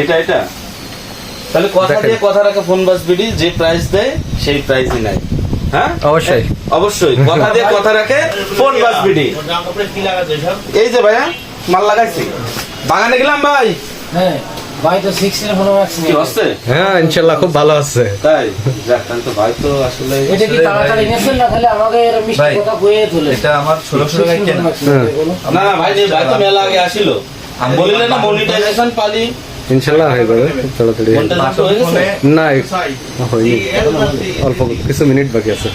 এটা এটা? তাহলে কথা দিয়ে কথা রাখে ফোন বাস বিডি যে প্রাইস দেয় সেই প্রাইসই নাই হ্যাঁ? অবশ্যই। অবশ্যই। কথা দিয়ে কথা রাখে ফোন বাস বিডি। এই যে ভাইয়া মাল লাগাইছি। বাগানে গেলাম ভাই। হ্যাঁ ভাই তো ফোন কি হ্যাঁ ইনশাল্লাহ খুব ভালো আছে। তাই? যাক তো ভাই তো আসলে এটা কি তাড়াতাড়ি নিয়েছেন না? তাহলে আমাকে এর মিষ্টি কথা কয়ে তোলে? এটা আমার কেনা। না ভাই ভাই তো মেলা আগে আসিল। আমি না মনিটাইজেশন পালি। ইনশাল্লাহ হয়ে যাবে খুব তাড়াতাড়ি মনিটাইজেশন গেছে? না হয়নি। অল্প কিছু মিনিট বাকি আছে।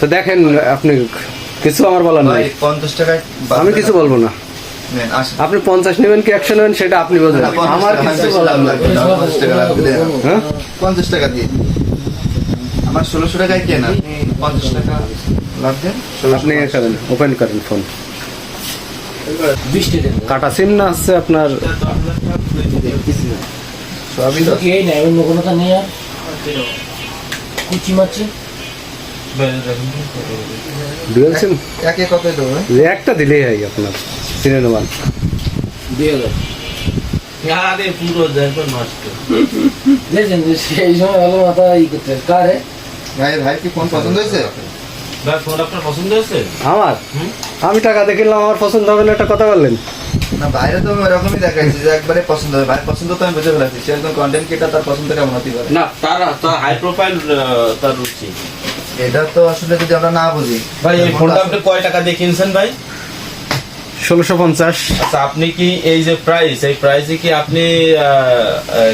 তো দেখেন আপনি কিছু আমার বলার ভাই নাই পঞ্চাশ টাকায় আমি কিছু বলব না। আপনি পঞ্চাশ নেবেন কি একশো নেবেন সেটা আপনি বলবেন। আমার কিছু বলার নাই। পঞ্চাশ টাকা লাগবে, দেন। হ্যাঁ? পঞ্চাশ টাকা দিয়ে। আমার ষোলোশো টাকায় কেনা। পঞ্চাশ টাকা। লাভ দেন আপনি করেন ওপেন করেন ফোন কাটা সিম না আছে আপনার? সবই তো কি এই নাই অন্য কোনো তো নেই আর। কুচি মাছি। Dual SIM? একে কত দেবো একটা দিলেই হয় আপনার সিনে নেওয়ান দিয়ে আরে পুরো দেখো নষ্ট দেখছেন সেই সময় ভালো মাথা ই করতে কারে ভাই ভাই কি ফোন পছন্দ হয়েছে? ভাই ফোন আপনার পছন্দ হয়েছে? আমার? আমি টাকা দেখলাম আমার পছন্দ হবে না একটা কথা বললেন। না বাইরে তো এরকমই দেখাইছে যে একবারে পছন্দ হবে। ভাই পছন্দ তো আমি বুঝে ফেলাচ্ছি সে একদম কন্টেন্ট ক্রিয়েটার তার পছন্দ কেমন হতে পারে? না তার তার হাই প্রোফাইল তার রুচি। এটা তো আসলে যদি আমরা না বুঝি ভাই এই ফোনটা আপনি কয় টাকা দিয়ে কিনছেন ভাই? ষোলোশো পঞ্চাশ। আচ্ছা আপনি কি এই যে প্রাইস এই প্রাইসে কি আপনি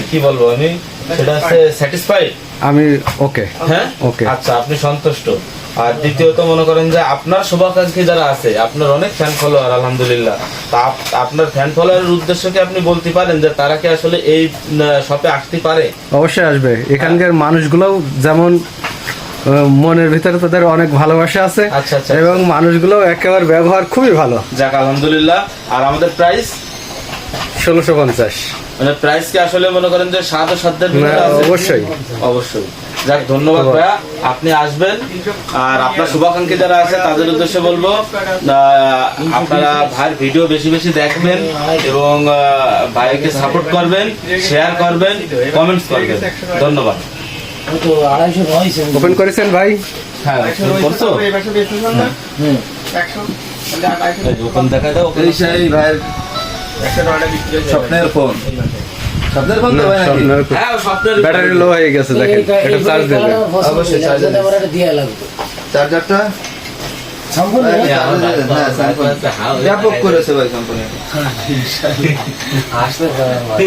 কি বলব আমি? সেটা হচ্ছে স্যাটিসফাইড আমি ওকে হ্যাঁ? Okay. আচ্ছা আপনি সন্তুষ্ট। আর দ্বিতীয়ত মনে করেন যে আপনার শুভাকাঙ্ক্ষী যারা আছে আপনার অনেক ফ্যান ফলোয়ার আলহামদুলিল্লাহ। তা আপনার ফ্যান ফলোয়ারের উদ্দেশ্য কি আপনি বলতে পারেন যে তারা কি আসলে এই শপে আসতে পারে? অবশ্যই আসবে। এখানকার মানুষগুলোও যেমন মনের ভিতরে তাদের অনেক ভালোবাসা আছে আচ্ছা, আচ্ছা, এবং মানুষগুলো একেবারে ব্যবহার খুবই ভালো। যাক আলহামদুলিল্লাহ। আর আমাদের প্রাইস ষোলোশো পঞ্চাশ। মানে প্রাইস কি আসলে মনে করেন যে সাত ও ভিতরে আছে? অবশ্যই। অবশ্যই। যাক ধন্যবাদ ভাইয়া। আপনি আসবেন। আর আপনার শুভাকাঙ্ক্ষী যারা আছে তাদের উদ্দেশ্যে বলব আপনারা ভাইয়ের ভিডিও বেশি বেশি দেখবেন এবং ভাইকে সাপোর্ট করবেন শেয়ার করবেন কমেন্টস করবেন। ধন্যবাদ। ওপেন করেছেন ভাই? হ্যাঁ করছ? হুম এই যে ওখানে দেখা দাও। ভাইয়ের স্বপ্নের ফোন স্বপ্নের ফোন তো ভাই নাকি? স্বপ্নের হ্যাঁ স্বপ্নের ব্যাটারি লো হয়ে গেছে দেখেন এই- এই- এটা এই চার্জ দেবে কারণে আমার পছন্দ অবশ্যই হয়েছে, charge যাতে আমার একটা দেয়া লাগবে চার্জারটা সম্পূর্ণ হ্যাঁ, না? চার্জার, হ্যাঁ, স্যামসাং। ব্যাপক করেছে ভাই কোম্পানি আসতে পারে আমার।